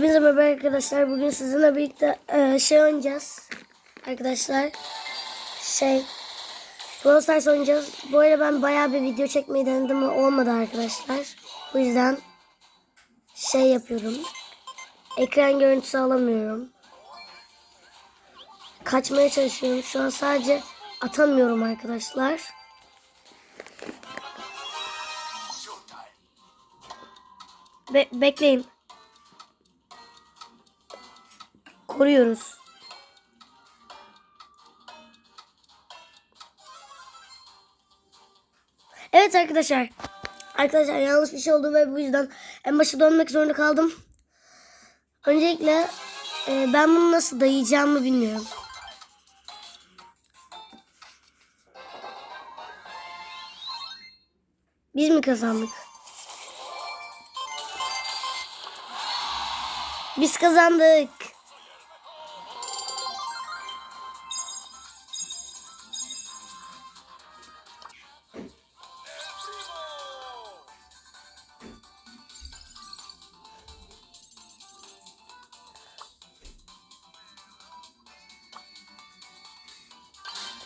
Hepinize merhaba arkadaşlar. Bugün sizinle birlikte e, şey oynayacağız. Arkadaşlar şey Brawl Stars oynayacağız. Bu arada ben bayağı bir video çekmeyi denedim ama olmadı arkadaşlar. Bu yüzden şey yapıyorum. Ekran görüntüsü alamıyorum. Kaçmaya çalışıyorum. Şu an sadece atamıyorum arkadaşlar. Be- bekleyin. Koruyoruz. Evet arkadaşlar. Arkadaşlar yanlış bir şey oldu ve bu yüzden en başa dönmek zorunda kaldım. Öncelikle e, ben bunu nasıl dayayacağımı bilmiyorum. Biz mi kazandık? Biz kazandık.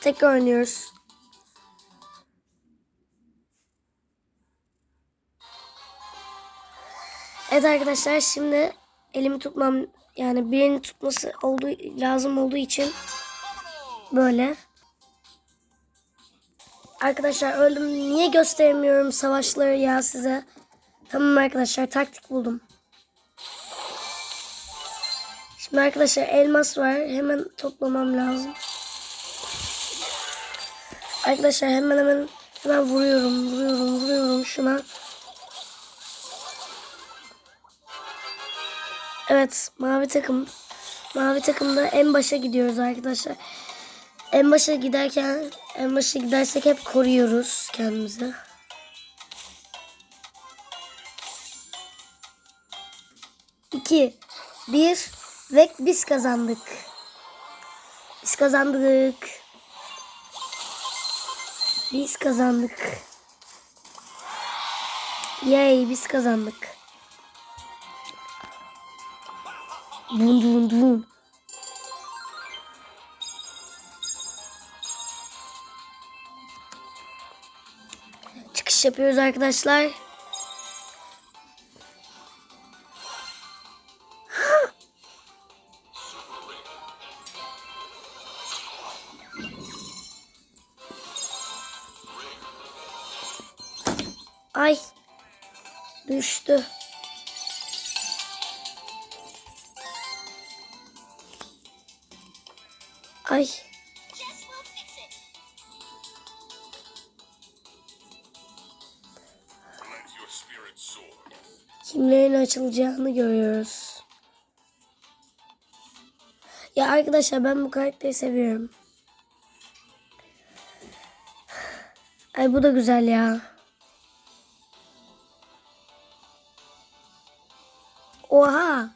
Tekrar oynuyoruz. Evet arkadaşlar şimdi elimi tutmam yani birini tutması olduğu lazım olduğu için böyle. Arkadaşlar öldüm. Niye gösteremiyorum savaşları ya size? Tamam arkadaşlar taktik buldum. Şimdi arkadaşlar elmas var. Hemen toplamam lazım. Arkadaşlar hemen hemen hemen vuruyorum, vuruyorum, vuruyorum şuna. Evet, mavi takım. Mavi takımda en başa gidiyoruz arkadaşlar. En başa giderken, en başa gidersek hep koruyoruz kendimizi. İki, bir ve biz kazandık. Biz kazandık. Biz kazandık. Yay biz kazandık. Dun dun dun. Çıkış yapıyoruz arkadaşlar. Ay. Düştü. Ay. Kimlerin açılacağını görüyoruz. Ya arkadaşlar ben bu karakteri seviyorum. Ay bu da güzel ya. Oha.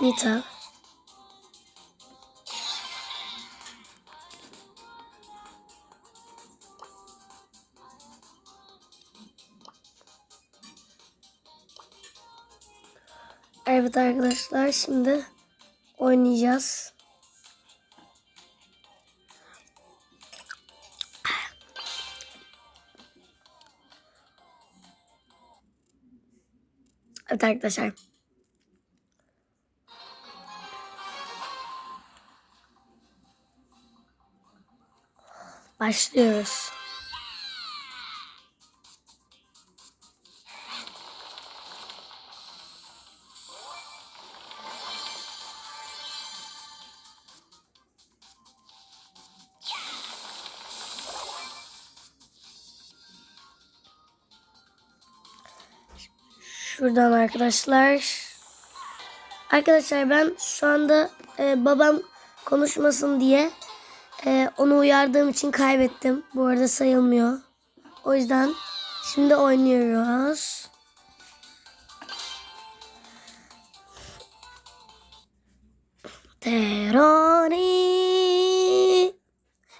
Nita. Evet arkadaşlar şimdi oynayacağız. Evet arkadaşlar. Başlıyoruz. Şuradan arkadaşlar. Arkadaşlar ben şu anda e, babam konuşmasın diye e, onu uyardığım için kaybettim. Bu arada sayılmıyor. O yüzden şimdi oynuyoruz. Teroni.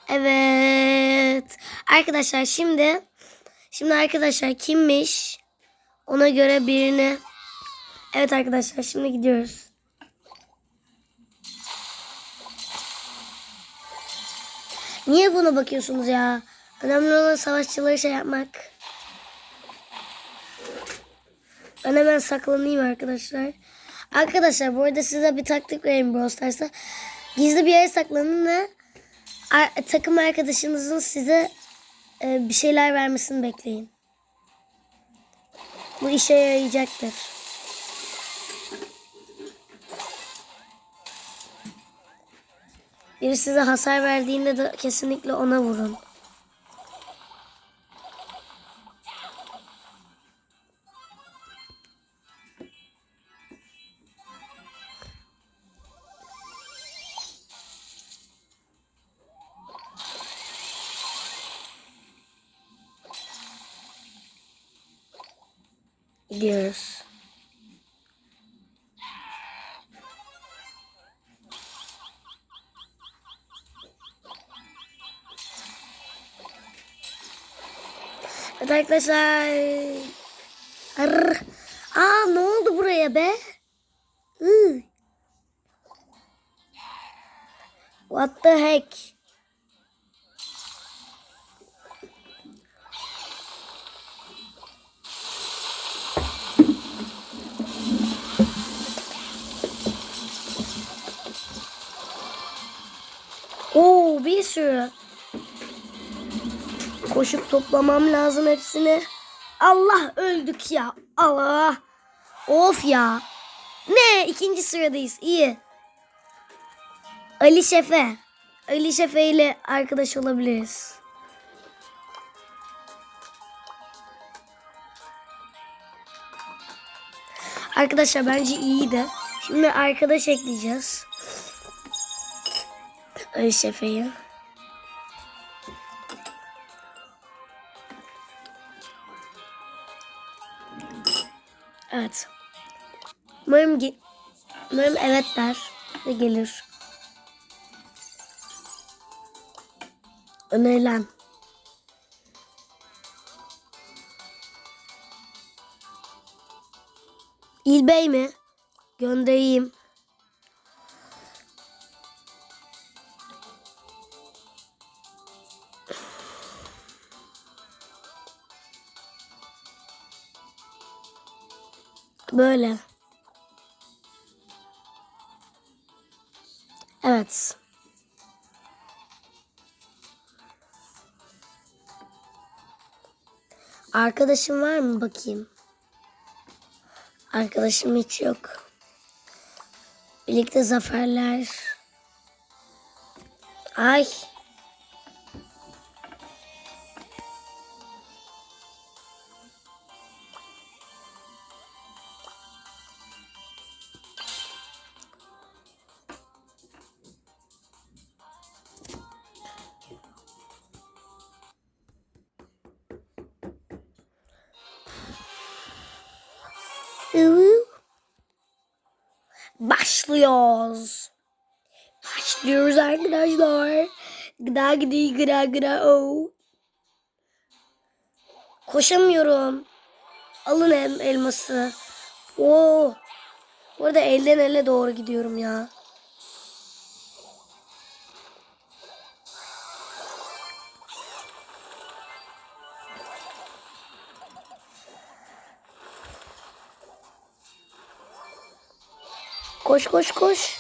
Evet. Arkadaşlar şimdi şimdi arkadaşlar kimmiş? Ona göre birini Evet arkadaşlar şimdi gidiyoruz. Niye buna bakıyorsunuz ya? Önemli olan savaşçıları şey yapmak. Ben hemen saklanayım arkadaşlar. Arkadaşlar bu arada size bir taktik vereyim Brawl. Gizli bir yere saklanın ve takım arkadaşınızın size e, bir şeyler vermesini bekleyin. Bu işe yarayacaktır. Biri size hasar verdiğinde de kesinlikle ona vurun. Gidiyoruz. Evet arkadaşlar. Arr. Aa ne oldu buraya be? What the heck? Bir sürü. Koşup toplamam lazım hepsini. Allah öldük ya. Allah. Of ya. Ne? ikinci sıradayız. İyi. Ali Şefe. Ali Şefe ile arkadaş olabiliriz. Arkadaşlar bence iyiydi. Şimdi arkadaş ekleyeceğiz. Şefe'yi. Evet. Umarım, umarım evet der ve gelir. Önerilen. İlbey mi? Göndereyim. Böyle. Evet. Arkadaşım var mı bakayım? Arkadaşım hiç yok. Birlikte zaferler. Ay. Başlıyoruz. Başlıyoruz arkadaşlar. Gıda gidi gıda gıda o. Koşamıyorum. Alın el, elması. Oo. Bu arada elden ele doğru gidiyorum ya. Koş koş koş.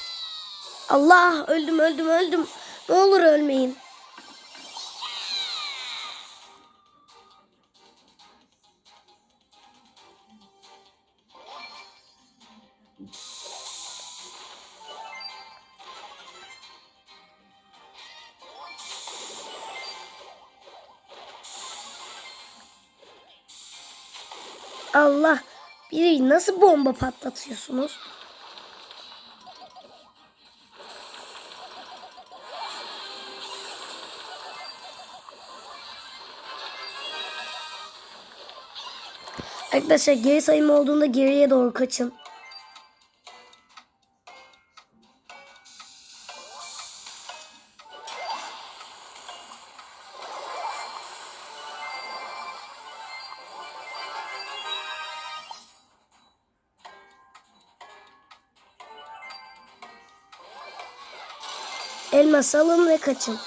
Allah öldüm öldüm öldüm. Ne olur ölmeyin. Allah. Bir nasıl bomba patlatıyorsunuz? Arkadaşlar geri sayım olduğunda geriye doğru kaçın. Elmas alın ve kaçın.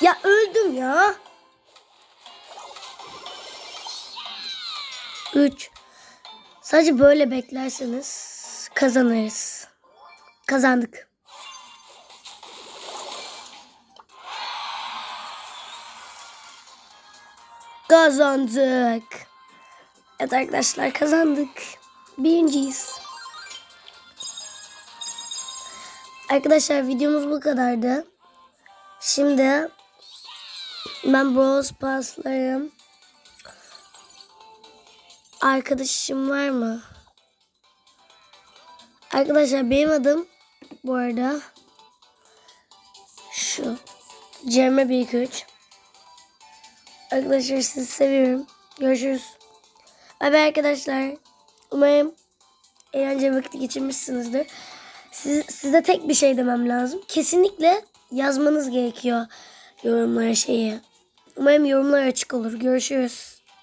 Ya öldüm ya. 3 Sadece böyle beklerseniz kazanırız. Kazandık. Kazandık. Evet arkadaşlar kazandık. Birinciyiz. Arkadaşlar videomuz bu kadardı. Şimdi ben Bros Pass'larım. Arkadaşım var mı? Arkadaşlar benim adım bu arada şu Cemre 123 Arkadaşlar sizi seviyorum. Görüşürüz. Bay bay arkadaşlar. Umarım eğlenceli vakit geçirmişsinizdir. Siz, size tek bir şey demem lazım. Kesinlikle yazmanız gerekiyor yorumlara şeyi. Umarım yorumlar açık olur. Görüşürüz.